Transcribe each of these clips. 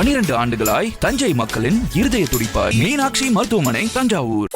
பனிரெண்டு ஆண்டுகளாய் தஞ்சை மக்களின் இருதய துடிப்பாய் மீனாட்சி மருத்துவமனை தஞ்சாவூர்.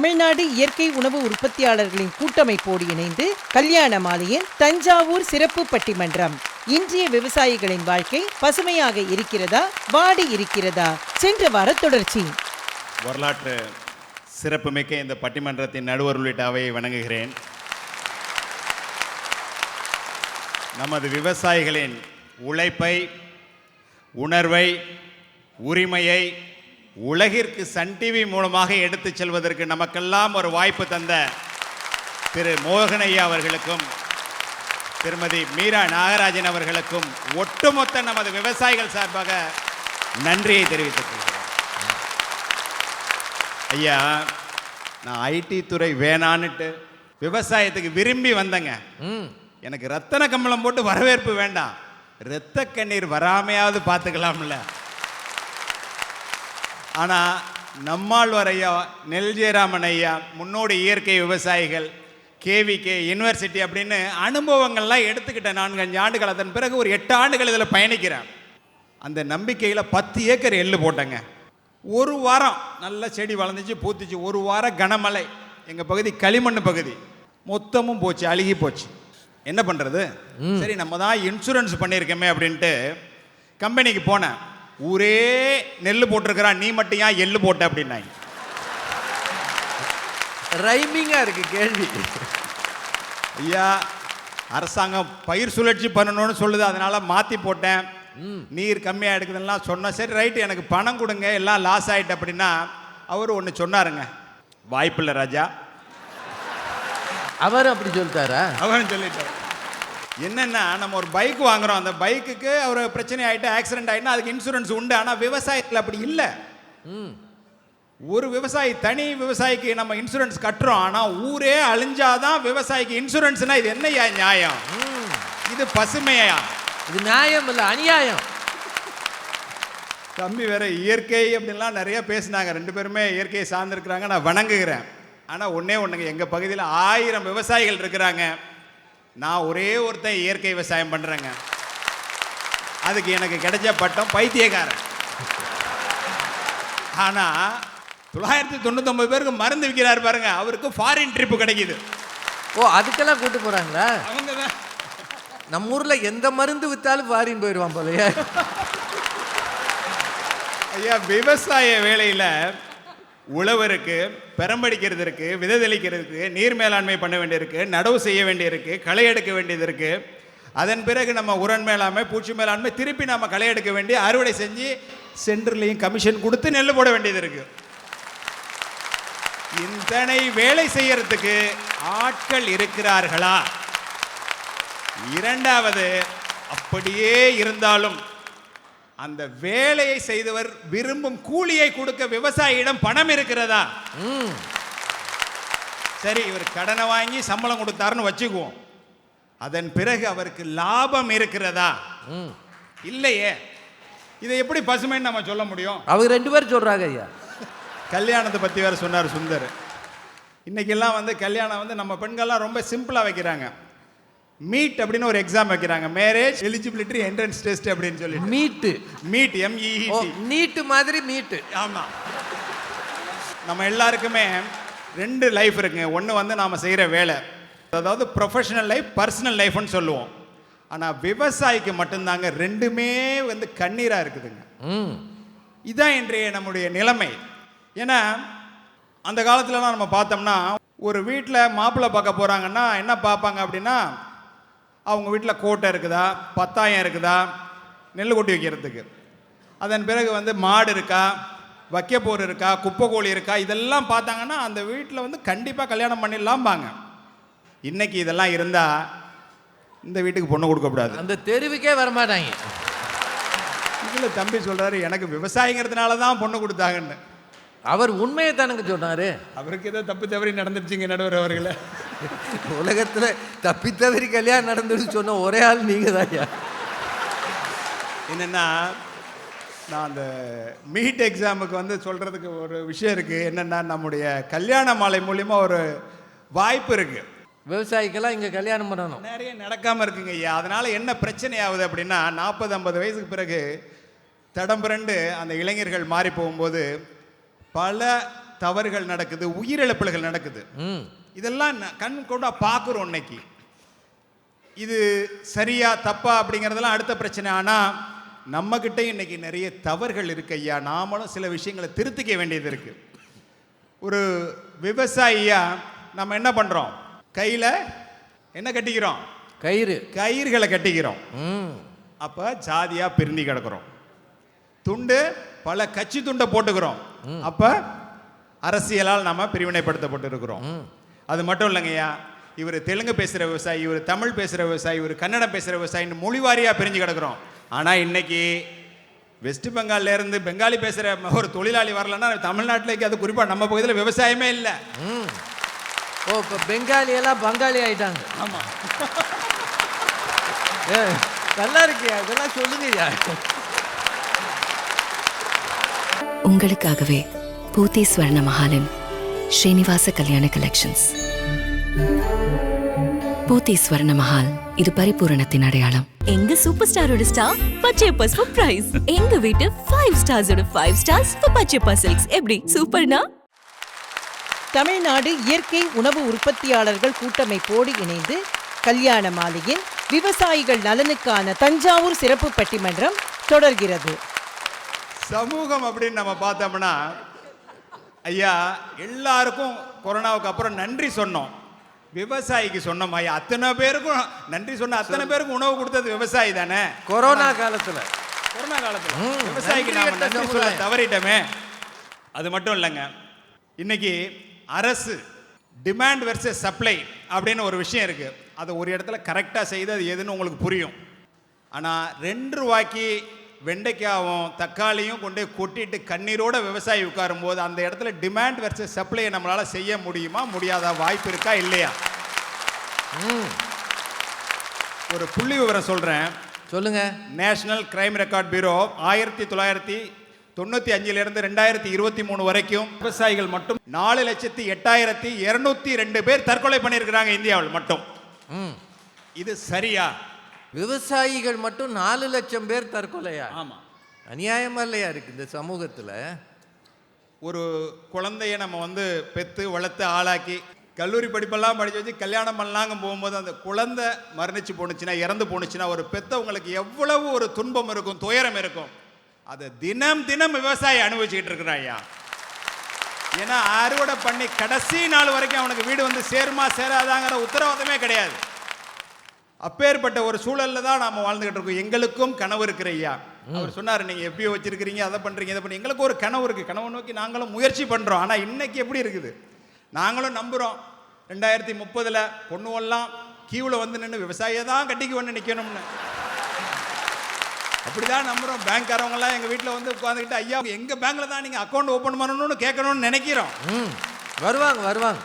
தமிழ்நாடு இயற்கை உணவு உற்பத்தியாளர்களின் கூட்டமைப்போடு இணைந்து கல்யாண மாலையின் தஞ்சாவூர் சிறப்பு பட்டிமன்றம். இன்றைய விவசாயிகளின் வாழ்க்கை பசுமையாக இருக்கிறதா? வாடி இருக்கிறதா? சென்ற வார தொடர்ச்சி. வரலாற்று சிறப்புமிக்க இந்த பட்டிமன்றத்தின் நடுவர் உள்ளிட்ட அவையை வணங்குகிறேன். நமது விவசாயிகளின் உழைப்பை உணர்வை உரிமையை உலகிற்கு சன் டிவி மூலமாக எடுத்துச் செல்வதற்கு நமக்கெல்லாம் ஒரு வாய்ப்பு தந்த திரு மோகனையா அவர்களுக்கும் திருமதி மீரா நாகராஜன் அவர்களுக்கும் ஒட்டுமொத்த நமது விவசாயிகள் சார்பாக நன்றியை தெரிவித்துக் கொள்கிறேன். ஐயா நான் ஐடி துறை வேணான்னுட்டு விவசாயத்துக்கு விரும்பி வந்தேங்க. எனக்கு ரத்தன கம்பளம் போட்டு வரவேற்பு வேண்டாம். இரத்த கண்ணீர் வராமையாவது பார்த்துக்கலாம்ல. ஆனால் நம்மாழ்வார் ஐயா நெல் ஜெயராமன் ஐயா முன்னோடி இயற்கை விவசாயிகள் கேவிகே யூனிவர்சிட்டி அப்படின்னு அனுபவங்கள்லாம் எடுத்துக்கிட்டேன் நான்கு அஞ்சு ஆண்டுகள். அதன் பிறகு ஒரு எட்டு ஆண்டுகள் இதில் பயணிக்கிறேன். அந்த நம்பிக்கையில் பத்து ஏக்கர் எள்ளு போட்டேங்க. ஒரு வாரம் நல்ல செடி வளர்ந்துச்சு பூத்துச்சு. ஒரு வாரம் கனமழை. எங்கள் பகுதி களிமண் பகுதி. மொத்தமும் போச்சு அழுகி போச்சு. என்ன பண்ணுறது சரி நம்ம தான் இன்சூரன்ஸ் பண்ணியிருக்கோமே அப்படின்ட்டு கம்பெனிக்கு போனேன். ஊரே நெல் போட்டிருக்கிறான் நீ மட்டும் ஏன் எள்ளு போட்ட அப்படின்னாங்க ரைமிங்கா இருக்கு கேள்வி. ஐயா அரசாங்கம் பயிர் சுழற்சி பண்ணணும்னு சொல்லுது அதனால மாற்றி போட்டேன். நீர் கம்மியாக எடுக்குதுலாம் சொன்னேன் சரி ரைட்டு எனக்கு பணம் கொடுங்க எல்லாம் லாஸ் ஆயிட்டு அப்படின்னா அவர் ஒன்று சொன்னாருங்க. வாய்ப்பில்லை ராஜா. அவர் அப்படி சொல்லிட்டாரா? அவன் சொல்லிட்டார். என்னன்னா நம்ம ஒரு பைக் வாங்குறோம். அந்த பைக்குக்கு ஒரு பிரச்சனை ஆயிட்டு ஆக்சிடென்ட் ஆயிட்டுனா அதுக்கு இன்சூரன்ஸ் உண்டு. ஆனால் விவசாயத்தில் அப்படி இல்லை. ம். ஒரு விவசாயி தனி விவசாயிக்கு நம்ம இன்சூரன்ஸ் கட்டுறோம். ஆனால் ஊரே அழிஞ்சாதான் விவசாயிக்கு இன்சூரன்ஸ்னா இது என்னய்யா நியாயம்? இது பசுமையா? இது நியாயம் இல்லை அநியாயம். தம்பி வேற இயற்கை அப்படின்லாம் நிறைய பேசினாங்க. ரெண்டு பேருமே இயற்கையை சார்ந்திருக்கிறாங்க. நான் வணங்குகிறேன். ஆனால் ஒண்ணே ஒன்றுங்க எங்கள் பகுதியில் ஆயிரம் விவசாயிகள் இருக்கிறாங்க. நான் ஒரே ஒருத்தன் இயற்கை விவசாயம் பண்ணுறேங்க அதுக்கு எனக்கு கிடைச்ச பட்டம் பைத்தியக்காரன். ஆனால் தொள்ளாயிரத்தி தொண்ணூத்தொம்பது பேருக்கு மருந்து விற்கிறாரு பாருங்க அவருக்கு ஃபாரின் ட்ரிப்பு கிடைக்குது. ஓ அதுக்கெல்லாம் கூட்டு போறாங்களா? அவங்க தான். நம்ம ஊர்ல எந்த மருந்து வித்தாலும் ஃபாரின் போயிடுவான் போலயே. ஐயா விவசாய வேலையில் உழவருக்கு பெரம்படிக்கிறதுக்கு விதை தெளிக்கிறதுக்கு நீர் மேலாண்மை பண்ண வேண்டியிருக்கு நடவு செய்ய வேண்டியிருக்கு களை எடுக்க வேண்டியது இருக்குது அதன் பிறகு நம்ம உரன் மேலாண்மை பூச்சி மேலாண்மை திருப்பி நம்ம களை எடுக்க வேண்டி அறுவடை செஞ்சு சென்ட்ரலையும் கமிஷன் கொடுத்து நெல் போட வேண்டியது இருக்குது இத்தனை வேலை செய்யறதுக்கு ஆட்கள் இருக்கிறார்களா? இரண்டாவது அப்படியே இருந்தாலும் அந்த வேலையை செய்தவர் விரும்பும் கூலியை கொடுக்க விவசாயியிடம் பணம் இருக்கிறதா? சரி இவர் கடனை வாங்கி சம்பளம் கொடுத்தாருன்னு வச்சுக்குவோம். அதன் பிறகு அவருக்கு லாபம் இருக்கிறதா? இல்லையே. இதை எப்படி பசுமைன்னு நம்ம சொல்ல முடியும்? அவங்க ரெண்டு பேரும் சொல்றாங்க ஐயா. கல்யாணத்தை பற்றி வேற சொன்னார் சுந்தர். இன்னைக்கெல்லாம் வந்து கல்யாணம் வந்து நம்ம பெண்கள்லாம் ரொம்ப சிம்பிளாக வைக்கிறாங்க. மீட் அப்படின்னு ஒரு எக்ஸாம் வைக்கிறாங்க. மேரேஜ் எலிஜிபிலிட்டி என்ட்ரன்ஸ் டெஸ்ட் அப்படின்னு சொல்லி மீட்டு மீட் ஓ எம்இஇடி நீட்டு மாதிரி மீட்டு ஆமா. நம்ம எல்லாருக்குமே ரெண்டு லைஃப் இருக்குங்க ஒன்று வந்து நாம் செய்கிற வேலை. அதாவது ப்ரொஃபஷனல் லைஃப் பர்சனல் லைஃப்னு சொல்லுவோம். ஆனால் விவசாயிக்கு மட்டும்தாங்க ரெண்டுமே வந்து கண்ணீராக இருக்குதுங்க. இதான் இன்றைய நம்முடைய நிலைமை. ஏன்னா அந்த காலத்துலலாம் நம்ம பார்த்தோம்னா ஒரு வீட்டில் மாப்பிள்ளை பார்க்க போகிறாங்கன்னா என்ன பார்ப்பாங்க அப்படின்னா அவங்க வீட்டில் கோட்டை இருக்குதா? பத்தாயம் இருக்குதா? நெல் கொட்டி வைக்கிறதுக்கு. அதன் பிறகு வந்து மாடு இருக்கா? வைக்கப்போர் இருக்கா? குப்பைக்கோழி இருக்கா? இதெல்லாம் பார்த்தாங்கன்னா அந்த வீட்டில் வந்து கண்டிப்பாக கல்யாணம் பண்ணிடலாம்பாங்க. இன்னைக்கு இதெல்லாம் இருந்தால் இந்த வீட்டுக்கு பொண்ணு கொடுக்கக்கூடாது. அந்த தெருவுக்கே வரமாட்டாங்க. இதில் தம்பி சொல்கிறாரு எனக்கு விவசாயிங்கிறதுனால தான் பொண்ணு கொடுத்தாங்கன்னு. அவர் உண்மையை தானுங்க சொன்னாரு. அவருக்கு ஏதோ தப்பு தவறி நடந்துருச்சுங்க நடுவர் அவர்களே. உலகத்துல தப்பி தவறி கல்யாணம் நடந்துன்னு சொன்ன ஒரே ஆள் நீங்க தான் ஐயா. என்னென்னா நான் அந்த மீட் எக்ஸாமுக்கு வந்து சொல்கிறதுக்கு ஒரு விஷயம் இருக்குது என்னென்னா நம்முடைய கல்யாண மாலை மூலிமா ஒரு வாய்ப்பு இருக்குது விவசாயிக்கெல்லாம் இங்க கல்யாணம் பண்ணணும். நிறைய நடக்காமல் இருக்குங்க ஐயா. அதனால் என்ன பிரச்சனை ஆகுது அப்படின்னா நாற்பது ஐம்பது வயசுக்கு பிறகு தடம் புரண்டு அந்த இளைஞர்கள் மாறி போகும்போது பல தவறுகள் நடக்குது உயிரிழப்புகள் நடக்குது. இதெல்லாம் கண் கொண்டா பார்க்குறோம் இன்னைக்கு. இது சரியா தப்பா அப்படிங்கிறதெல்லாம் அடுத்த பிரச்சனை. ஆனால் நம்மக்கிட்ட இன்னைக்கு நிறைய தவறுகள் இருக்கு ஐயா. நாமளும் சில விஷயங்களை திருத்திக்க வேண்டியது இருக்கு. ஒரு விவசாயியா நம்ம என்ன பண்ணுறோம் கையில் என்ன கட்டிக்கிறோம்? கயிறு. கயிறுகளை கட்டிக்கிறோம். ம். அப்போ ஜாதியாக பிரிந்து கிடக்குறோம். துண்டு பல கட்சி துண்டை போட்டுக்கிறோம். அப்போ அரசியலால் நாம பிரிவினைப்படுத்தப்பட்டு இருக்கிறோம் அது மட்டும் இல்லைங்கய்யா. இவர் தெலுங்கு பேசுகிற விவசாயி இவர் தமிழ் பேசுகிற விவசாயி இவர் கன்னடம் பேசுகிற விவசாயின்னு மொழி வாரியாக பிரிஞ்சு கிடக்கிறோம். ஆனால் இன்றைக்கி வெஸ்ட் பெங்கால்லேருந்து பெங்காலி பேசுகிற ஒரு தொழிலாளி வரலன்னா தமிழ்நாட்டில் அது குறிப்பாக நம்ம பகுதியில் விவசாயமே இல்லை. ஓ இப்போ பெங்காலியெல்லாம் பங்காளி ஆயிட்டாங்க. ஆமாம் நல்லா இருக்கியா? இதெல்லாம் சொல்லுங்கய்யா. உங்களுக்காகவே பூத்தி ஸ்வர்ண மகாலின் ஸ்ரீனிவாச கல்யாண கலெக்ஷன்ஸ் பூத்தி ஸ்வர்ண மஹால் இது பரிபூரணத்தின் அடையாளம். எங்க சூப்பர் ஸ்டாரோட ஸ்டார் பச்சையப்பா சர்ப்ரைஸ் எங்க வீட்டு ஃபைவ் ஸ்டார்ஸோட ஃபைவ் ஸ்டார்ஸ் பச்சையப்பா சில்க்ஸ் எப்படி? சூப்பர்னா? தமிழ்நாடு இயற்கை உணவு உற்பத்தியாளர்கள் கூட்டமைப்போடு இணைந்து கல்யாண மாலையின் விவசாயிகள் நலனுக்கான தஞ்சாவூர் சிறப்பு பட்டிமன்றம் தொடர்கிறது. சமூகம் அப்படின்னு நம்ம பார்த்தோம்னா ஐயா எல்லாருக்கும் கொரோனாவுக்கு அப்புறம் நன்றி சொன்னோம். விவசாயிக்கு சொன்னோம் ஐயா அத்தனை பேருக்கும் நன்றி சொன்ன அத்தனை பேருக்கும் உணவு கொடுத்தது விவசாயி தானே? கொரோனா காலத்துல. கொரோனா காலத்தில். விவசாயிக்கு நாம நன்றி சொல்ல. தவறிட்டோமே. அது மட்டும் இல்லைங்க. இன்னைக்கு அரசு டிமாண்ட் வெர்சஸ் சப்ளை அப்படின்னு ஒரு விஷயம் இருக்கு. அதை ஒரு இடத்துல கரெக்டாக செய்து அது எதுன்னு உங்களுக்கு புரியும். ஆனால் ரெண்டு ரூபாய்க்கு வெண்டைக்காவும் தக்காளியும் கொண்டு கொட்டிட்டு கண்ணீரோட விவசாயி உட்காரும்போது அந்த இடத்துல டிமாண்ட் வெர்சஸ் சப்ளையை நம்மளால் செய்ய முடியுமா முடியாத வாய்ப்பு இருக்கா இல்லையா? ஒரு புள்ளி விவரம் சொல்கிறேன் சொல்லுங்க. நேஷனல் கிரைம் ரெக்கார்ட் பியூரோ ஆயிரத்தி தொள்ளாயிரத்தி தொண்ணூற்றி அஞ்சிலிருந்து ரெண்டாயிரத்தி இருபத்தி மூணு வரைக்கும் விவசாயிகள் மட்டும் நாலு லட்சத்தி எட்டாயிரத்தி இரநூத்தி ரெண்டு பேர் தற்கொலை பண்ணியிருக்கிறாங்க இந்தியாவில் மட்டும். இது சரியா? விவசாயிகள் மட்டும் நாலு லட்சம் பேர் தற்கொலையா? ஆமாம் அநியாயமா இல்லையா இருக்கு இந்த சமூகத்துல? ஒரு குழந்தைய நம்ம வந்து பெற்று வளர்த்து ஆளாக்கி கல்லூரி படிப்பெல்லாம் படிச்சு வச்சு கல்யாணம் பண்ணலாங்க போகும்போது அந்த குழந்தை மரணிச்சு போணுச்சுன்னா இறந்து போணுச்சுன்னா ஒரு பெத்தவங்களுக்கு எவ்வளவு ஒரு துன்பம் இருக்கும் துயரம் இருக்கும். அதை தினம் தினம் விவசாயி அனுபவிச்சுக்கிட்டு இருக்கிறான் ஐயா. ஏன்னா அறுவடை பண்ணி கடைசி நாள் வரைக்கும் அவனுக்கு வீடு வந்து சேருமா சேராதாங்கிற உத்தரவாதமே கிடையாது. அப்பேற்பட்ட ஒரு சூழல்ல தான் நாம வாழ்ந்துகிட்டு இருக்கோம். எங்களுக்கும் கனவு இருக்கிற ஐயா. அவர் சொன்னார் நீங்க எப்பயோ வச்சிருக்கிறீங்க அதை பண்றீங்க இதை பண்ணி எங்களுக்கு ஒரு கனவு இருக்கு. கனவு நோக்கி நாங்களும் முயற்சி பண்றோம். ஆனா இன்னைக்கு எப்படி இருக்குது? நாங்களும் நம்புறோம். ரெண்டாயிரத்தி முப்பதுல பொண்ணுவெல்லாம் கியூவில் வந்து நின்று விவசாயியை தான் கட்டிக்கு வந்து நிற்கணும்னு அப்படிதான் நம்புறோம். பேங்க்காரவங்கலாம் எங்கள் வீட்டில் வந்து உட்காந்துக்கிட்டு ஐயா எங்கள் பேங்க்கில் தான் நீங்கள் அக்கௌண்ட் ஓப்பன் பண்ணணும்னு கேட்கணும்னு நினைக்கிறோம். வருவாங்க வருவாங்க.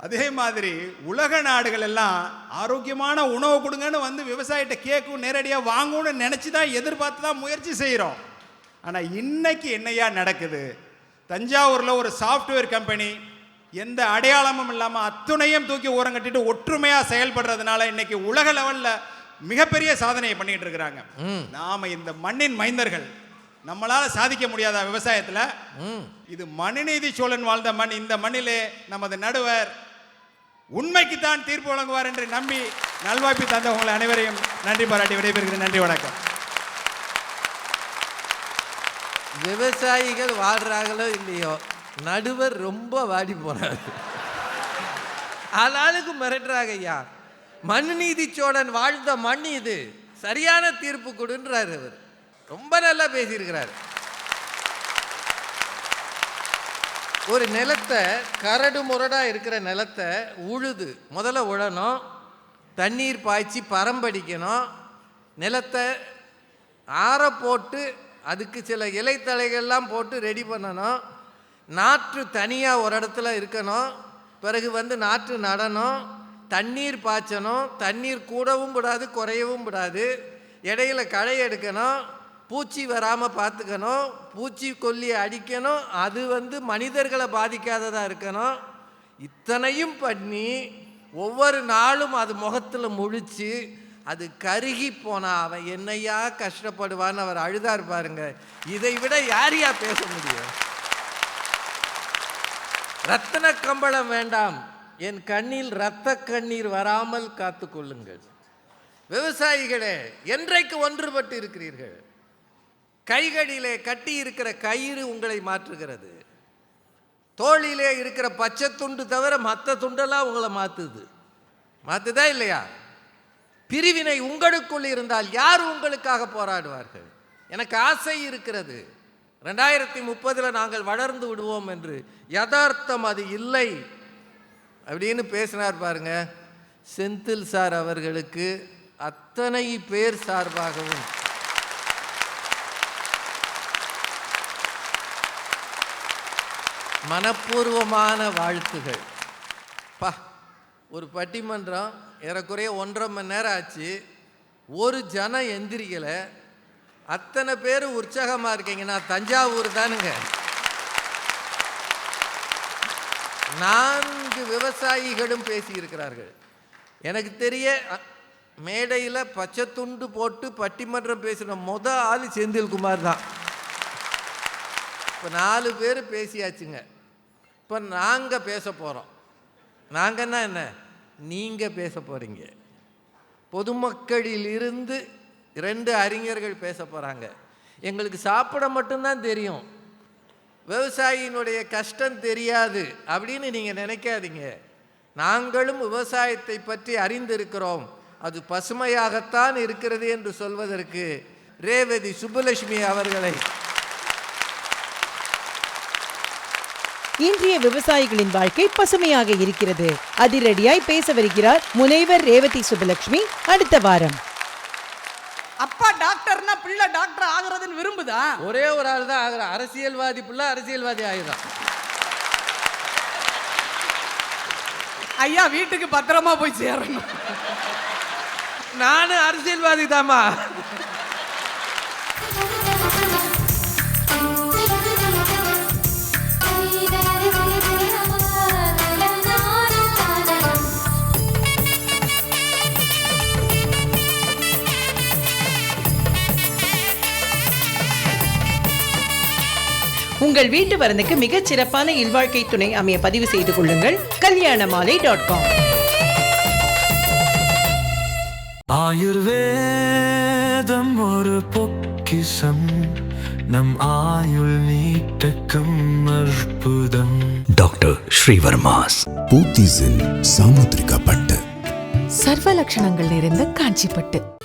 அதே மாதிரி உலக நாடுகள் எல்லாம் ஆரோக்கியமான உணவு கொடுங்கன்னு வந்து விவசாயிகிட்ட கேட்கும் நேரடியாக வாங்கும்னு நினச்சி தான் எதிர்பார்த்து தான் முயற்சி செய்கிறோம் ஆனால் இன்னைக்கு என்னையா நடக்குது? தஞ்சாவூரில் ஒரு சாஃப்ட்வேர் கம்பெனி எந்த அடையாளமும் இல்லாமல் அத்துணையும் தூக்கி ஓரம் கட்டிட்டு ஒற்றுமையாக செயல்படுறதுனால இன்னைக்கு உலக லெவலில் மிகப்பெரிய சாதனையை பண்ணிட்டு இருக்கிறாங்க. நாம இந்த மண்ணின் மைந்தர்கள். நம்மளால சாதிக்க முடியாத விவசாயத்தில் இது மனுநீதி சோழன் வாழ்ந்த மண். இந்த மண்ணிலே நமது நடுவர் உண்மைக்கு தான் தீர்ப்பு வழங்குவார் என்று நம்பி நல்வாய்ப்பு தந்த உங்களை அனைவரையும் நன்றி பாராட்டி விடைபெறுகிறேன். நன்றி வணக்கம். விவசாயிகள் வாழ்றாங்களோ இல்லையோ நடுவர் ரொம்ப வாடி போறாரு. ஆளாளுக்கு மிரட்டுறாங்க ஐயா. மண் நீதி சோழன் வாழ்ந்த மண் இது. சரியான தீர்ப்பு கொடுன்றாரு அவர். ரொம்ப நல்லா பேசியிருக்கிறார். ஒரு நிலத்தை கரடு முரடாக இருக்கிற நிலத்தை உழுது. முதல்ல உழணும் தண்ணீர் பாய்ச்சி பரம்படிக்கணும் நிலத்தை ஆற போட்டு அதுக்கு சில இலைத்தலைகள்லாம் போட்டு ரெடி பண்ணணும். நாற்று தனியாக ஒரு இடத்துல இருக்கணும். பிறகு வந்து நாற்று நடணும். தண்ணீர் பாய்ச்சணும். தண்ணீர் கூடவும் கூடாது குறையவும் கூடாது இடையில களை எடுக்கணும். பூச்சி வராமல் பார்த்துக்கணும் பூச்சி கொல்லி அடிக்கணும் அது வந்து மனிதர்களை பாதிக்காததாக இருக்கணும். இத்தனையும் பண்ணி ஒவ்வொரு நாளும் அது முகத்தில் முழிச்சு அது கருகி போனா அவன் என்னையா கஷ்டப்படுவான்னு அவர் அழுதார் பாருங்க. இதை விட யாரையா பேச முடியும்? ரத்தன கம்பளம் வேண்டாம். என் கண்ணில் இரத்த கண்ணீர் வராமல் காத்து கொள்ளுங்கள். விவசாயிகளே என்றைக்கு ஒன்றுபட்டு இருக்கிறீர்கள்? கைகளிலே கட்டி இருக்கிற கயிறு உங்களை மாற்றுகிறது. தோளிலே இருக்கிற பச்சை துண்டு தவிர மற்ற துண்டெல்லாம் உங்களை மாற்றுது மாற்றுதா இல்லையா? பிரிவினை உங்களுக்குள் இருந்தால் யார் உங்களுக்காக போராடுவார்கள்? எனக்கு ஆசை இருக்கிறது. ரெண்டாயிரத்தி முப்பதில் நாங்கள் வளர்ந்து விடுவோம் என்று யதார்த்தம் அது இல்லை. அப்படின்னு பேசினார் பாருங்க. செந்தில் சார் அவர்களுக்கு அத்தனை பேர் சார்பாகவும் மனப்பூர்வமான வாழ்த்துகள். பா ஒரு பட்டிமன்றம் ஏறக்குறைய ஒன்றரை மணி நேரம் ஆச்சு. ஒரு ஜனம் எந்திரிக்கலை. அத்தனை பேர் உற்சாகமாக இருக்கீங்க நான் தஞ்சாவூர் தானுங்க. நான்கு விவசாயிகளும் பேசியிருக்கிறார்கள். எனக்கு தெரிய மேடையில் பச்சை துண்டு போட்டு பட்டிமன்றம் பேசின முத ஆள் செந்தில்குமார் தான். இப்போ நாலு பேர் பேசியாச்சுங்க. இப்போ நாங்கள் பேச போகிறோம் நாங்கன்னா என்ன? நீங்கள் பேச போகிறீங்க பொதுமக்களிலிருந்து ரெண்டு அறிஞர்கள் பேச போகிறாங்க எங்களுக்கு சாப்பிட மட்டும்தான் தெரியும். விவசாயியினுடைய கஷ்டம் தெரியாது அப்படின்னு நீங்கள் நினைக்காதீங்க. நாங்களும் விவசாயத்தை பற்றி அறிந்திருக்கிறோம். அது பசுமையாகத்தான் இருக்கிறது என்று சொல்வதற்கு ரேவதி சுப்புலட்சுமி அவர்களை இன்றைய விவசாயிகளின் வாழ்க்கை பசுமையாக இருக்கிறது. அதிரடியாய் பேச வருகிறார் முனைவர் ரேவதி சுபலட்சுமி அடுத்த வாரம். அப்பா டாக்டர்னா பிள்ளை டாக்டர் ஆகுறதுன்னு விரும்புதா? ஒரே ஒரு ஆள் தான் ஆகிற அரசியல்வாதி புள்ள அரசியல்வாதி ஆகிதான் ஐயா வீட்டுக்கு பத்திரமா போய் சேரணும். நானும் அரசியல்வாதி தாம்மா. உங்கள் வீட்டு வரனுக்கு மிகச் சிறப்பான இல்வாழ்க்கை துணை அமைய பதிவு செய்து கொள்ளுங்கள். கல்யாண மாலை டாட் காம் ஆயுர்வேதம் ஒரு பொக்கிஷம். நம் ஆயுள் நீட்டக்கும் அற்புதம். டாக்டர் ஸ்ரீவர்மாஸ். பூத்திஸில் சாமுத்திரிகா பட்டு. சர்வ லட்சணங்கள் நிறைந்த காஞ்சிப்பட்டு.